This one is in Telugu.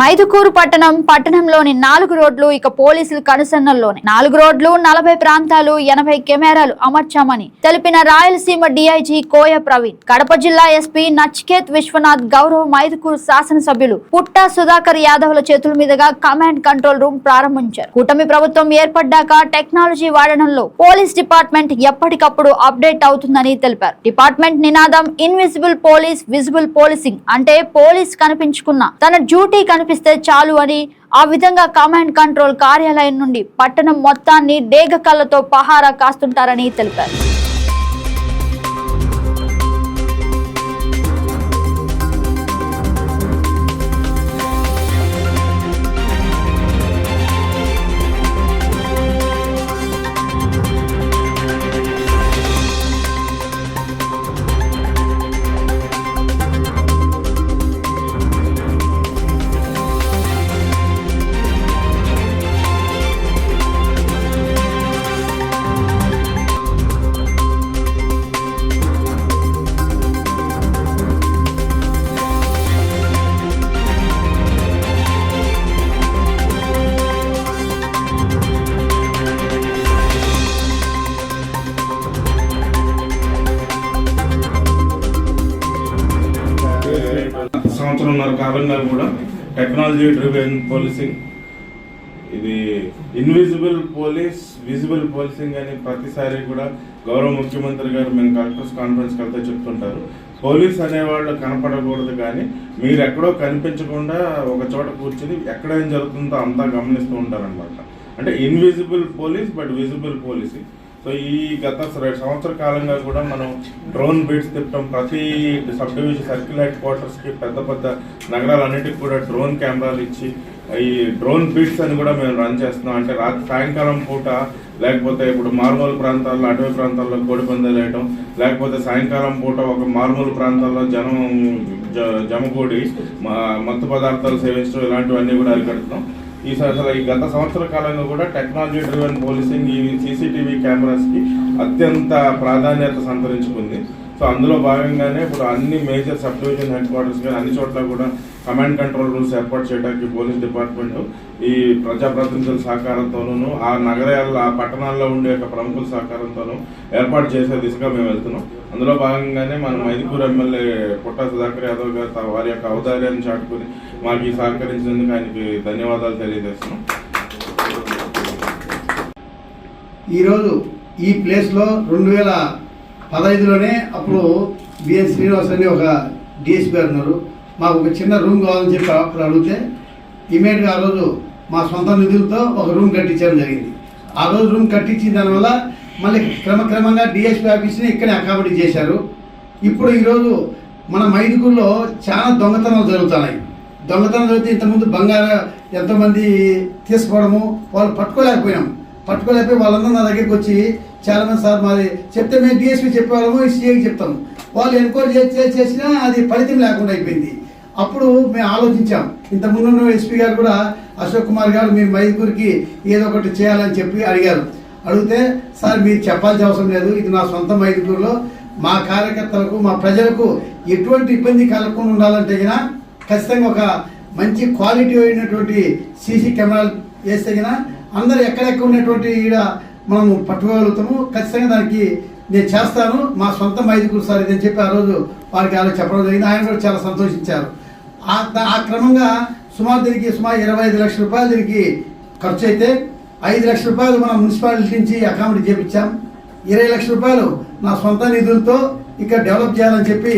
మైదుకూరు పట్టణం పట్టణంలోని నాలుగు రోడ్లు ఇక పోలీసులు కనుసన్నల్లోనే. నాలుగు రోడ్లు నలభై ప్రాంతాలు ఎనభై కెమెరాలు అమర్చామని తెలిపిన రాయలసీమ డీఐజీ కోయ ప్రవీణ్. కడప జిల్లా ఎస్పీ నచికేత్ విశ్వనాథ్ గౌరవ్ మైదుకూరు శాసనసభ్యులు పుట్టా సుధాకర్ యాదవ్ల చేతుల మీదుగా కమాండ్ కంట్రోల్ రూమ్ ప్రారంభించారు. కూటమి ప్రభుత్వం ఏర్పడ్డాక టెక్నాలజీ వాడడంలో పోలీస్ డిపార్ట్మెంట్ ఎప్పటికప్పుడు అప్డేట్ అవుతుందని తెలిపారు. డిపార్ట్మెంట్ నినాదం ఇన్విజిబుల్ పోలీస్ విజిబుల్ పోలీసింగ్ అంటే పోలీస్ కనిపించుకున్న తన డ్యూటీ కనిపి కనిపిస్తే చాలు అని ఆ విధంగా కమాండ్ కంట్రోల్ కార్యాలయం నుండి పట్టణం మొత్తాన్ని డేగ కళ్ళతో పహారా కాస్తుంటారని తెలిపారు. సంవత్సరంన్నర కాలంగా కూడా టెక్నాలజీ డ్రివెన్ పోలీసింగ్. ఇది ఇన్విజిబుల్ పోలీస్ విజిబుల్ పోలీసింగ్ అని ప్రతిసారి కూడా గౌరవ ముఖ్యమంత్రి గారు మేము కలెక్టర్స్ కాన్ఫరెన్స్కి వెళ్తే చెప్తుంటారు. పోలీస్ అనేవాళ్ళు కనపడకూడదు కానీ మీరు ఎక్కడో కనిపించకుండా ఒక చోట కూర్చుని ఎక్కడ ఏం జరుగుతుందో అంతా గమనిస్తూ ఉంటారనమాట అంటే invisible police but visible policing. So ఈ గత సంవత్సర కాలంగా కూడా మనం డ్రోన్ బీట్స్ తిప్పడం ప్రతి సబ్ డివిజన్ సర్కిల్ హెడ్కి పెద్ద పెద్ద నగరాలన్నిటికి కూడా డ్రోన్ కెమెరాలు ఇచ్చి ఈ డ్రోన్ బీట్స్ అని కూడా మేము రన్ చేస్తున్నాం. అంటే రాత్రి సాయంకాలం పూట లేకపోతే ఇప్పుడు మారుమూల ప్రాంతాల్లో అటవీ ప్రాంతాల్లో కోడి పందాలు వేయటం లేకపోతే సాయంకాలం పూట ఒక మారుమూల ప్రాంతాల్లో జనం జ- జమకూడి మత్తు పదార్థాలు సేవించడం ఇలాంటివన్నీ కూడా అరికడుతున్నాం. ఈ అసలు ఈ గత సంవత్సర కాలంలో కూడా టెక్నాలజీ డ్రివెన్ పోలీసింగ్ ఈ సీసీటీవీ కెమెరాస్కి అత్యంత ప్రాధాన్యత సంతరించుకుంది. సో అందులో భాగంగానే ఇప్పుడు అన్ని major sub division headquarters కానీ అన్ని చోట్ల కూడా కమాండ్ కంట్రోల్ రూమ్స్ ఏర్పాటు చేయడానికి పోలీస్ డిపార్ట్మెంట్ ఈ ప్రజాప్రతినిధుల సహకారంతోనూ ఆ నగరాల్లో ఆ పట్టణాల్లో ఉండే యొక్క ప్రముఖుల సహకారంతోనూ ఏర్పాటు చేసే దిశగా మేము వెళ్తున్నాం. అందులో భాగంగానే మన మైదుకూరు ఎమ్మెల్యే పుట్టా సుధాకర్ యాదవ్ గారు వారి యొక్క ఔదార్యాన్ని చాటుకుని మాకు ఈ సహకరించినందుకు ఆయనకి ధన్యవాదాలు తెలియజేస్తున్నాం. ఈరోజు ఈ ప్లేస్లో రెండు వేల పదహైదులోనే అప్పుడు బిఎన్ శ్రీనివాస్ అని ఒక డిఎస్పీ గారు ఉన్నారు. మాకు ఒక చిన్న రూమ్ కావాలని చెప్పి అప్పుడు అడిగితే ఇమీడియట్గా ఆ రోజు మా సొంత నిధులతో ఒక రూమ్ కట్టించడం జరిగింది. ఆ రోజు రూమ్ కట్టించిన దానివల్ల మళ్ళీ క్రమక్రమంగా డిఎస్పీ ఆఫీస్ని ఇక్కడే అకామిడేట్ చేశారు. ఇప్పుడు ఈరోజు మన మైదుగుల్లో చాలా దొంగతనాలు జరుగుతున్నాయి. దొంగతనం జరిగితే ఇంతకుముందు బంగారం ఎంతోమంది తీసుకోవడము వాళ్ళు పట్టుకోలేకపోయాము పట్టుకోలేకపోయి వాళ్ళందరూ నా దగ్గరికి వచ్చి చాలా మంది సార్ మాది చెప్తే మేము డిఎస్పీ చెప్పేవాళ్ళము సిఐకి చెప్తాం వాళ్ళు ఎన్క్వైరీ చేసి చేసినా అది ఫలితం లేకుండా అయిపోయింది. అప్పుడు మేము ఆలోచించాం. ఇంత ఎస్పీ గారు కూడా అశోక్ కుమార్ గారు మీరు మైదుకూరికి ఏదో ఒకటి చేయాలని చెప్పి అడిగారు. అడిగితే సార్ మీరు చెప్పాల్సిన అవసరం లేదు. ఇది నా సొంత మైదుకూరులో మా కార్యకర్తలకు మా ప్రజలకు ఎటువంటి ఇబ్బంది కలగకుండా ఉండాలంటే అయినా ఖచ్చితంగా ఒక మంచి క్వాలిటీ అయినటువంటి సీసీ కెమెరాలు వేస్తే గిన అందరు ఎక్కడెక్కడ ఉన్నటువంటి ఈడ మనము పట్టుకోగలుగుతాము ఖచ్చితంగా దానికి నేను చేస్తాను. మా సొంత మైదుకూరు సార్ ఇదని చెప్పి ఆ రోజు వారికి అలా చెప్పడం జరిగింది. ఆయన కూడా చాలా సంతోషించారు. ఆ ఆ క్రమంగా సుమారు దీనికి సుమారు ఇరవై ఐదు లక్షల రూపాయలు దీనికి ఖర్చు అయితే ఐదు లక్షల రూపాయలు మన మున్సిపాలిటీ నుంచి అకామిడేట్ చేపించాం. ఇరవై లక్షల రూపాయలు నా సొంత నిధులతో ఇక్కడ డెవలప్ చేయాలని చెప్పి